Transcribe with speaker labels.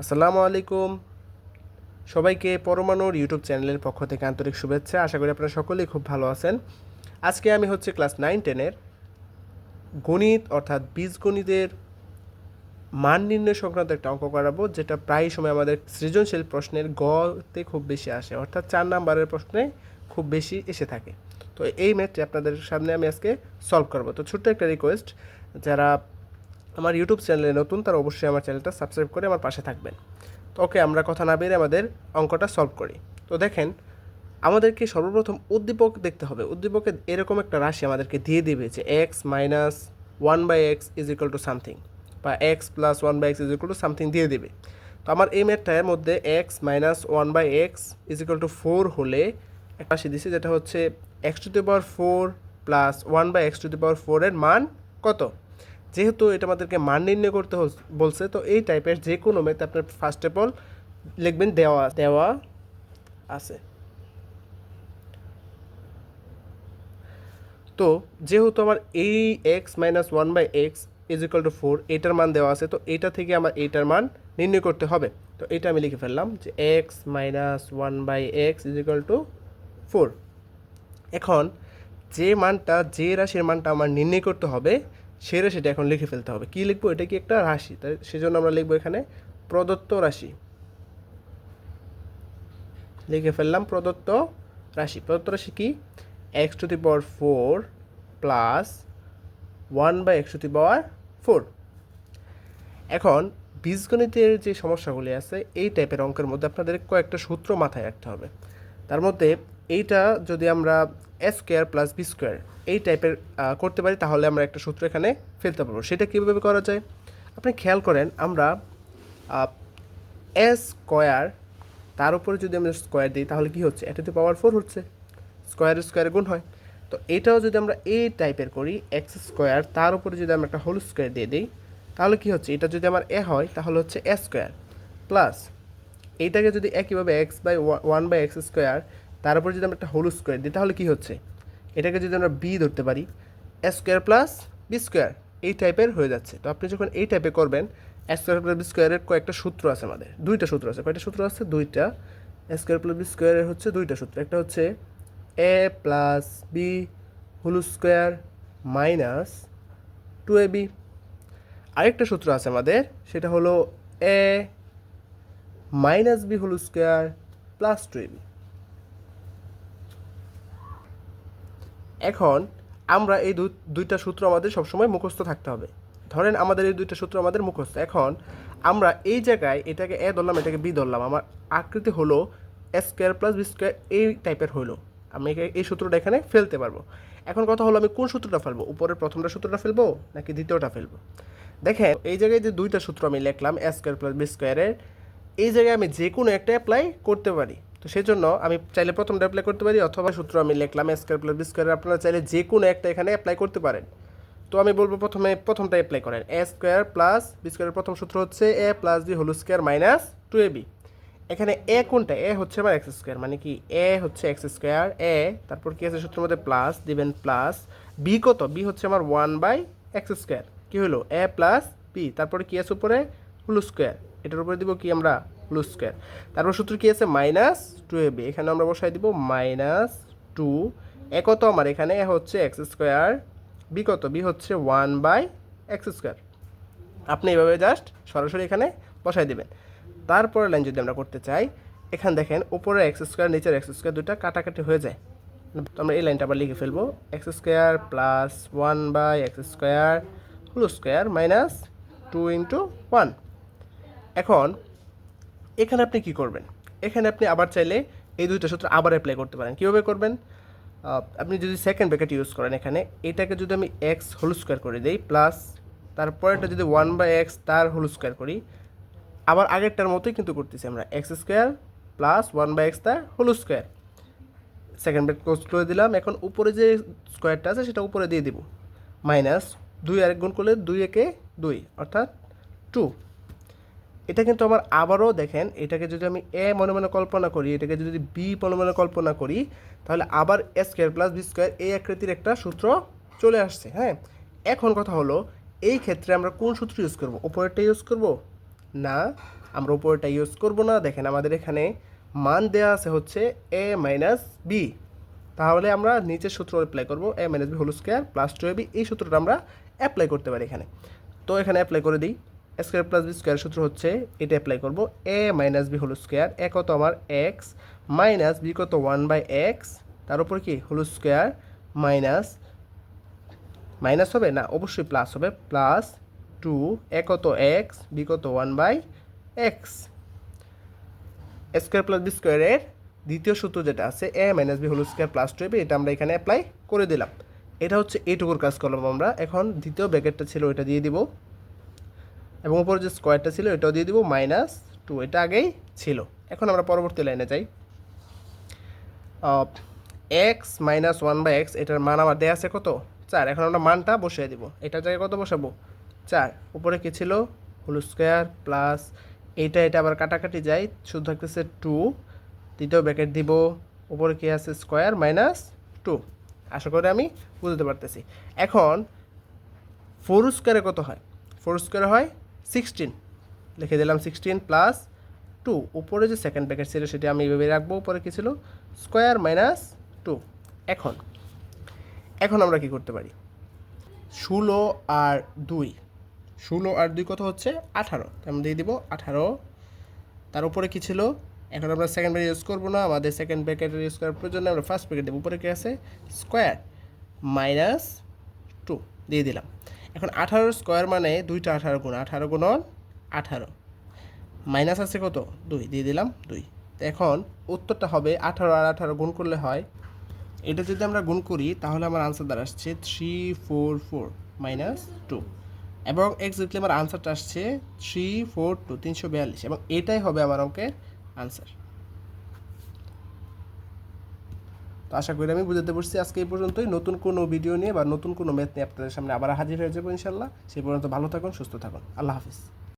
Speaker 1: আসসালামু আলাইকুম। সবাইকে পরমাণুর ইউটিউব চ্যানেলের পক্ষ থেকে আন্তরিক শুভেচ্ছা। আশা করি আপনারা সকলেই খুব ভালো আছেন। আজকে আমি হচ্ছে ক্লাস নাইন টেনের গণিত অর্থাৎ বীজগণিতের মান নির্ণয় সংক্রান্ত একটা অঙ্ক করাবো, যেটা প্রায় সময় আমাদের সৃজনশীল প্রশ্নের গতে খুব বেশি আসে, অর্থাৎ চার নাম্বারের প্রশ্নে খুব বেশি এসে থাকে। তো এই ম্যাথটি আপনাদের সামনে আমি আজকে সলভ করব। তো ছোট্ট একটা রিকোয়েস্ট যারা আমার ইউটিউব চ্যানেলে নতুন, তারা অবশ্যই আমার চ্যানেলটা সাবস্ক্রাইব করে আমার পাশে থাকবেন। তো ওকে, আমরা কথা না বেরিয়ে আমাদের অঙ্কটা সলভ করি। তো দেখেন, আমাদেরকে সর্বপ্রথম উদ্দীপক দেখতে হবে। উদ্দীপকে এরকম একটা রাশি আমাদেরকে দিয়ে দিবে যে X minus one by X is equal to something বা X plus one by X is equal to something দিয়ে দিবে। তো আমার এই ম্যাথটার মধ্যে X minus one by X is equal to four হলে একটা রাশি দিছে যেটা হচ্ছে X to the power four plus one by X to the power ফোরের মান কত? যেহেতু এটা আমাদেরকে মান নির্ণয় করতে বলছে তো এই টাইপের যে কোনো ম্যাথ আপনার ফার্স্ট অফ অল লিখবেন দেওয়া দেওয়া আছে। তো যেহেতু আমার এই X minus one by X is equal to four এটার মান দেওয়া আছে তো এটা থেকে আমার এইটার মান নির্ণয় করতে হবে। তো এটা আমি লিখে ফেললাম যে X minus one by X is equal to four এখন যে মানটা যে রাশির মানটা আমার নির্ণয় করতে হবে সে রাশিটা এখন লিখে ফেলতে হবে। কি লিখব? এটা কি একটা রাশি? তাই সেজন্য আমরা লিখব এখানে প্রদত্ত রাশি। লিখে ফেললাম প্রদত্ত রাশি। প্রদত্ত রাশি কি? X to the power four plus one by X to the power four এখন বীজগণিতের যে সমস্যাগুলি আছে, এই টাইপের অঙ্কের মধ্যে আপনাদের কয়েকটা সূত্র মাথায় রাখতে হবে। তার মধ্যে এইটা যদি আমরা S square plus B square এই টাইপের করতে পারি, তাহলে আমরা একটা সূত্র এখানে ফেলতে পারব। সেটা কীভাবে করা যায়? আপনি খেয়াল করেন, আমরা এস স্কোয়ার তার উপরে যদি আমরা স্কোয়ার দিই, তাহলে কি হচ্ছে? এটাতে পাওয়ার ফোর হচ্ছে। স্কোয়ার স্কোয়ারে গুণ হয়। তো এটাও যদি আমরা এই টাইপের করি এক্স স্কোয়ার তার উপরে যদি আমরা একটা হোল স্কোয়ার দিয়ে দিই, তাহলে কি হচ্ছে? এটা যদি আমার এ হয়, তাহলে হচ্ছে এ স্কোয়ার প্লাস এইটাকে যদি একইভাবে X by one by X square তার উপরে যদি আমরা একটা হোল স্কোয়ার দিই, তাহলে কি হচ্ছে? এটাকে যদি আমরা বি ধরতে পারি A square plus B square এই টাইপের হয়ে যাচ্ছে। তো আপনি যখন এই টাইপে করবেন এ স্কোয়ার প্লাস বি স্কোয়ারের কয়েকটা সূত্র আছে আমাদের। দুইটা সূত্র আছে। কয়েকটা সূত্র আছে, দুইটা। এ স্কোয়ার প্লাস বি স্কোয়ারের হচ্ছে দুইটা সূত্র। একটা হচ্ছে A plus B whole square minus two A B আরেকটা সূত্র আছে আমাদের, সেটা হলো A minus B whole square plus two A B এখন আমরা এই দুইটা সূত্র আমাদের সবসময় মুখস্থ থাকতে হবে। ধরেন আমাদের এই দুইটা সূত্র আমাদের মুখস্থ। এখন আমরা এই জায়গায় এটাকে এ ধরলাম, এটাকে বি ধরলাম। আমার আকৃতি হলো a square plus b square এই টাইপের হলো আমি এই সূত্রটা এখানে ফেলতে পারব। এখন কথা হলো আমি কোন সূত্রটা ফেলব? উপরের প্রথমটা সূত্রটা ফেলব নাকি দ্বিতীয়টা ফেলব? দেখেন, এই জায়গায় যে দুইটা সূত্র আমি লিখলাম, এ স্কোয়ার প্লাস বি স্কোয়ারের, এই জায়গায় আমি যে কোনো একটা অ্যাপ্লাই করতে পারি। তো সেই জন্য আমি চাইলে প্রথমটা অ্যাপ্লাই করতে পারি অথবা সূত্র আমি লিখলাম স্কোয়ার প্লাস বি স্কোয়ার আপনারা চাইলে যে কোনো একটা এখানে অ্যাপ্লাই করতে পারেন। তো আমি বলব প্রথমে প্রথমটা অ্যাপ্লাই করেন। এ স্কোয়ার প্লাস বি স্কোয়ারের প্রথম সূত্র হচ্ছে a plus b whole square minus two a b এখানে এ কোনটা? এ হচ্ছে আমার এক্স স্কোয়ার মানে কি? এ হচ্ছে এক্স স্কোয়ার এ তারপর কি আছে সূত্রের মধ্যে? প্লাস দিবেন প্লাস বি কত? বি হচ্ছে আমার ওয়ান বাই এক্স স্কোয়ার কী হলো? এ প্লাস বি তারপরে কি আছে উপরে? হুল স্কোয়ার এটার উপরে দিব কি আমরা? হুল স্কোয়ার তারপর সূত্র কি আছে? মাইনাস টু এ বি এখানে আমরা বসাই দিব মাইনাস টু এ কত আমার এখানে? হচ্ছে এক্স স্কোয়ার বি কত? বি হচ্ছে ওয়ান বাই এক্স স্কোয়ার আপনি এইভাবে জাস্ট সরাসরি এখানে বসাই দেবেন। তারপরে লাইন যদি আমরা করতে চাই, এখানে দেখেন উপরে এক্স স্কোয়ার নিচের এক্স স্কোয়ার দুটা কাটাকাটি হয়ে যায়। তো আমরা এই লাইনটা আবার লিখে ফেলব। X square plus one by x square whole square minus two into one এখন এখানে আপনি কি করবেন? এখানে আপনি আবার চাইলে এই দুইটা সূত্র আবার অ্যাপ্লাই করতে পারেন। কীভাবে করবেন? আপনি যদি সেকেন্ড ব্র্যাকেট ইউজ করেন এখানে, এটাকে যদি আমি এক্স হোল স্কোয়ার করে দিই প্লাস তারপরেটা যদি ওয়ান বাই এক্স তার হোল স্কোয়ার করি, আবার আগেরটার মতোই কিন্তু করতেছি আমরা। X square plus one by x তার whole square second bracket close করে দিলাম। এখন উপরে যে স্কোয়ারটা আছে, সেটা উপরে দিয়ে দিব। মাইনাস দুই আরেক গুণ করলে দুই একে দুই, অর্থাৎ টু এটা কিন্তু আমার আবারও দেখেন, এটাকে যদি আমি এ মনে মনে কল্পনা করি, এটাকে যদি বি মনে মনে কল্পনা করি, তাহলে আবার a square plus b square এই আকৃতির একটা সূত্র চলে আসছে হ্যাঁ? এখন কথা হলো, এই ক্ষেত্রে আমরা কোন সূত্র ইউজ করব? উপরেরটা ইউজ করব? না, আমরা উপরটা ইউজ করব না। দেখেন আমাদের এখানে মান দেওয়া আছে হচ্ছে এ মাইনাস বি তাহলে আমরা নিচের সূত্র অ্যাপ্লাই করব a minus b whole square plus two a b এই সূত্রটা আমরা অ্যাপ্লাই করতে পারি এখানে। তো এখানে অ্যাপ্লাই করে দিই। স্কোয়ার প্লাস বি স্কোয়ার সূত্র হচ্ছে, এটা অ্যাপ্লাই করব a minus b whole square a কত আমার এক্স মাইনাস বি কত ওয়ান বাই এক্স তার উপর কি? হোল স্কোয়ার মাইনাস মাইনাস হবে? না, অবশ্যই প্লাস হবে প্লাস টু এ কত এক্স বি কত one by x square plus b স্কোয়ারের দ্বিতীয় সূত্র যেটা আছে a minus b whole square plus two এটা আমরা এখানে অ্যাপ্লাই করে দিলাম। এটা হচ্ছে এইটুকুর কাজ করলাম আমরা, এখন দ্বিতীয় ব্র্যাকেটটা ছিল, ওইটা দিয়ে দিব। এবং উপরে যে স্কোয়ারটা ছিল, এটাও দিয়ে দিব মাইনাস টু এটা আগেই ছিল। এখন আমরা পরবর্তী লাইনে যাই। X minus one by x এটার মান আমার দেয়া আছে কত? চার। এখন আমরা মানটা বসিয়ে দিব। এটার জায়গায় কত বসাবো? চার। উপরে কী ছিল? হোল স্কোয়ার প্লাস এইটা, এটা আবার কাটাকাটি যায়। শুধু থাকতেছে টু দ্বিতীয় ব্র্যাকেট দিব। উপরে কী আছে? স্কোয়ার মাইনাস টু আশা করি আমি বুঝতে পারতেছি। এখন ফোর স্কোয়ারে কত হয়? ফোর স্কোয়ারে হয় সিক্সটিন লিখে দিলাম সিক্সটিন প্লাস টু উপরে যে সেকেন্ড ব্র্যাকেট ছিল সেটা আমি এইভাবে রাখব, উপরে কী ছিল? স্কোয়ার মাইনাস টু এখন এখন আমরা কি করতে পারি? ষোলো আর দুই, ষোলো আর দুই কত হচ্ছে? আঠারো আমরা দিয়ে দিব আঠারো, তার উপরে কি ছিল? এখন আমরা সেকেন্ড ব্র্যাকেট ইউজ করব না, আমাদের সেকেন্ড ব্র্যাকেট ইউজ করার প্রয়োজন আমরা ফার্স্ট ব্র্যাকেট দেবো, উপরে কি আছে? স্কোয়ার মাইনাস টু দিয়ে দিলাম। এখন আঠারো স্কোয়ার মানে দুইটা আঠারো গুণ আঠারো গুণন আঠারো। মাইনাস আছে কত? দুই, দিয়ে দিলাম দুই। তো এখন উত্তরটা হবে আঠারো আর আঠারো গুণ করলে হয়, এটা যদি আমরা গুণ করি তাহলে আমার আনসার দ্বারা আসছে three four four minus two এবং এক্সাক্টলি আমার আনসারটা আসছে থ্রি ফোর টু তিনশো বিয়াল্লিশ। এবং এটাই হবে আমার অঙ্কের আনসার তো আশা করি আমি বুঝাতে পারছি। আজকে এই পর্যন্তই। নতুন কোনো ভিডিও নিয়ে বা নতুন কোনো ম্যাথ নিয়ে আপনাদের সামনে আবার হাজির হয়ে যাব ইনশাল্লাহ। সেই পর্যন্ত ভালো থাকুন, সুস্থ থাকুন। আল্লাহ হাফিজ।